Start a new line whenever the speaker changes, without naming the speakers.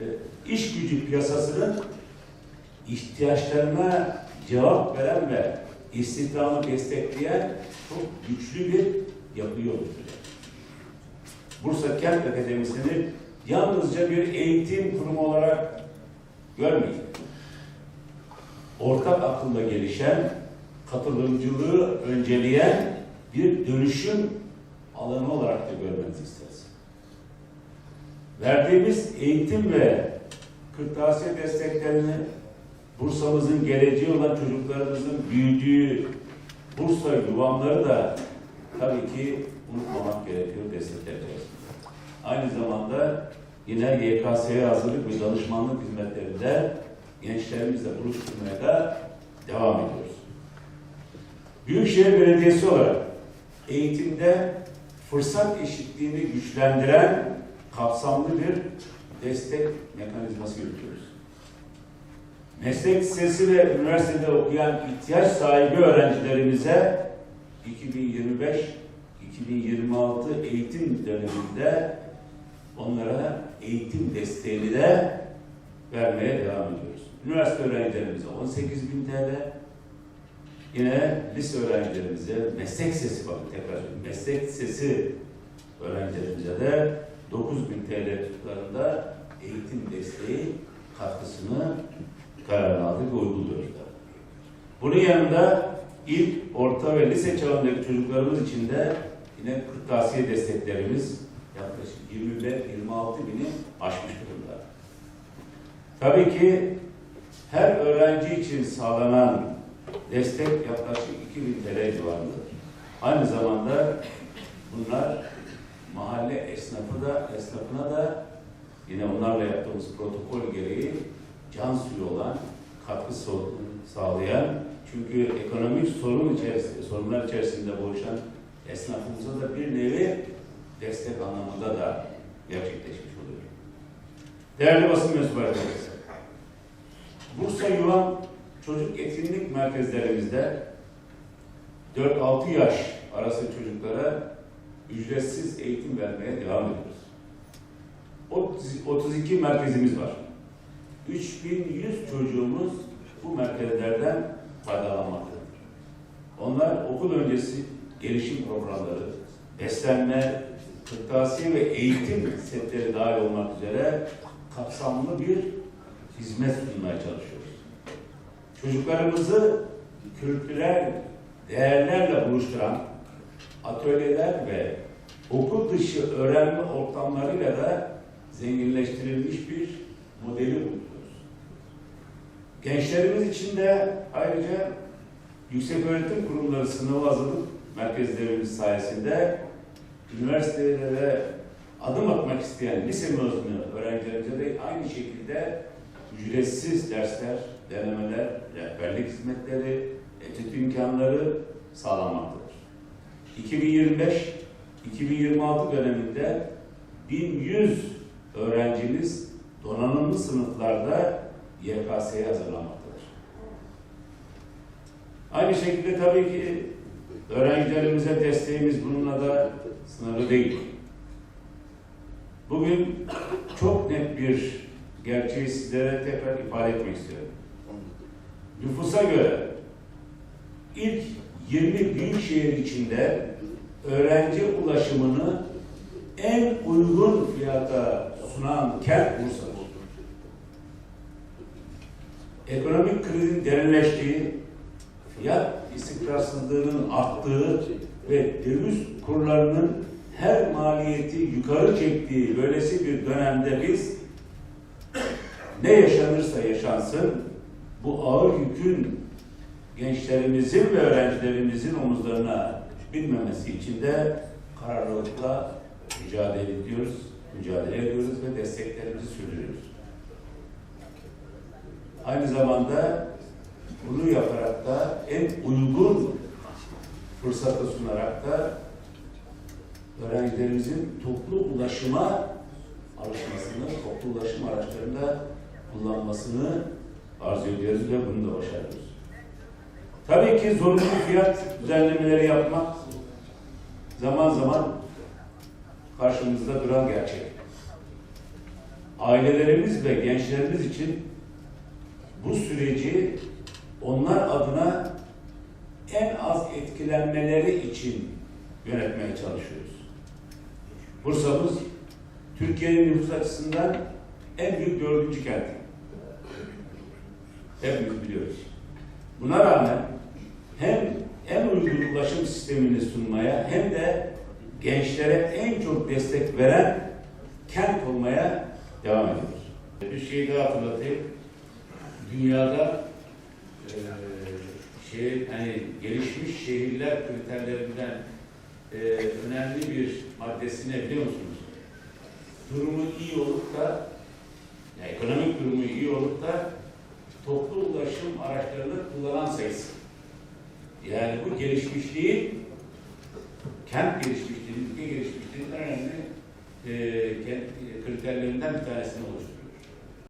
e, iş gücü piyasasının ihtiyaçlarına cevap veren ve istihdamı destekleyen çok güçlü bir yapıyı oluşturacak. Bursa Kent Akademisi'ni yalnızca bir eğitim kurumu olarak görmeyin. Ortak akılla gelişen, katılımcılığı önceleyen bir dönüşüm alanı olarak da görmenizi isteriz. Verdiğimiz eğitim ve kırtasiye desteklerini Bursa'mızın geleceği olan çocuklarımızın büyüdüğü Bursa yuvanları da tabii ki unutmamak gerekiyor desteklereceğiz. Aynı zamanda yine YKS'ye hazırlık ve danışmanlık hizmetlerinde gençlerimizle buluşturmaya da devam ediyoruz. Büyükşehir Belediyesi olarak eğitimde fırsat eşitliğini güçlendiren kapsamlı bir destek mekanizması yürütüyoruz. Meslek lisesi ve üniversitede okuyan ihtiyaç sahibi öğrencilerimize 2025-2026 eğitim döneminde onlara eğitim desteğini de vermeye devam ediyoruz. Üniversite öğrencilerimize 18 bin TL, yine lise öğrencilerimize, meslek sesi bakın tekrar meslek sesi öğrencilerimize de 9 bin TL tutarında eğitim desteği katkısını kararını aldık ve uyguluyoruz da. Bunun yanında ilk, orta ve lise çağındaki çocuklarımız için de yine kırtasiye desteklerimiz yaklaşık 20 ve 26 bini aşmış durumda. Tabii ki her öğrenci için sağlanan destek yaklaşık 2000 TL civarındadır. Aynı zamanda bunlar mahalle esnafı da esnafına da yine onlarla yaptığımız protokol gereği can suyu olan, katkı sağlayan, çünkü ekonomik sorun içerisinde, sorunlar içerisinde boğuşan esnafımıza da bir nevi destek anlamında da gerçekleşmiş oluyor. Değerli basın mensubu arkadaşlar, Bursa Yuvan Çocuk Etkinlik Merkezlerimizde 4-6 yaş arası çocuklara ücretsiz eğitim vermeye devam ediyoruz. 30 32 merkezimiz var. 3100 çocuğumuz bu merkezlerden faydalanmaktadır. Onlar okul öncesi gelişim programları, beslenme, kırtasiye ve eğitim setleri dahil olmak üzere kapsamlı bir hizmet sunmaya çalışıyoruz. Çocuklarımızı kültürel değerlerle buluşturan atölyeler ve okul dışı öğrenme ortamlarıyla da zenginleştirilmiş bir modeli buluyoruz. Gençlerimiz için de ayrıca yüksek öğretim kurumları sınavı hazırlık merkezlerimiz sayesinde üniversitelere adım atmak isteyen lise mezunu öğrencilerimize de aynı şekilde ücretsiz dersler, denemeler, rehberlik hizmetleri, etüt imkanları sağlanmaktadır. 2025-2026 döneminde 1100 öğrencimiz donanımlı sınıflarda YKS'ye hazırlanmaktadır. Aynı şekilde tabii ki öğrencilerimize desteğimiz bununla da sınırlı değil. Bugün çok net bir gerçeği sizlere tekrar ifade etmek istiyorum. Nüfusa göre ilk 20 büyük şehir içinde öğrenci ulaşımını en uygun fiyata sunan kent Bursa'dır. Ekonomik krizin derinleştiği, fiyat istikrarsızlığının arttığı ve döviz kurlarının her maliyeti yukarı çektiği böylesi bir dönemde biz ne yaşanırsa yaşansın bu ağır yükün gençlerimizin ve öğrencilerimizin omuzlarına binmemesi için de kararlılıkla mücadele ediyoruz, mücadele ediyoruz ve desteklerimizi sürdürüyoruz. Aynı zamanda bunu yaparak da en uygun fırsatı sunarak da öğrencilerimizin toplu ulaşıma alışmasını, toplu ulaşım araçlarında kullanmasını arzu ediyoruz ve bunu da başarıyoruz. Tabii ki zorunlu fiyat düzenlemeleri yapmak zaman zaman karşımızda duran gerçek. ailelerimiz ve gençlerimiz için bu süreci onlar adına en az etkilenmeleri için yönetmeye çalışıyoruz. Bursa'mız Türkiye'nin nüfus açısından en büyük dördüncü kent. Hepimiz biliyoruz. Buna rağmen hem en uygun ulaşım sistemini sunmaya hem de gençlere en çok destek veren kent olmaya devam ediyoruz. Bir şey daha hatırlatayım. Dünyada eee şey hani gelişmiş şehirler kriterlerinden eee, önemli bir maddesi ne biliyor musunuz? Durumu iyi olup da yani ekonomik durumu iyi olup da toplu ulaşım araçlarını kullanan sayısı. Yani bu gelişmişliğin kent gelişmişliğinin, ülke gelişmişliğinin en önemli eee, kent- kriterlerinden bir tanesini oluşturuyor.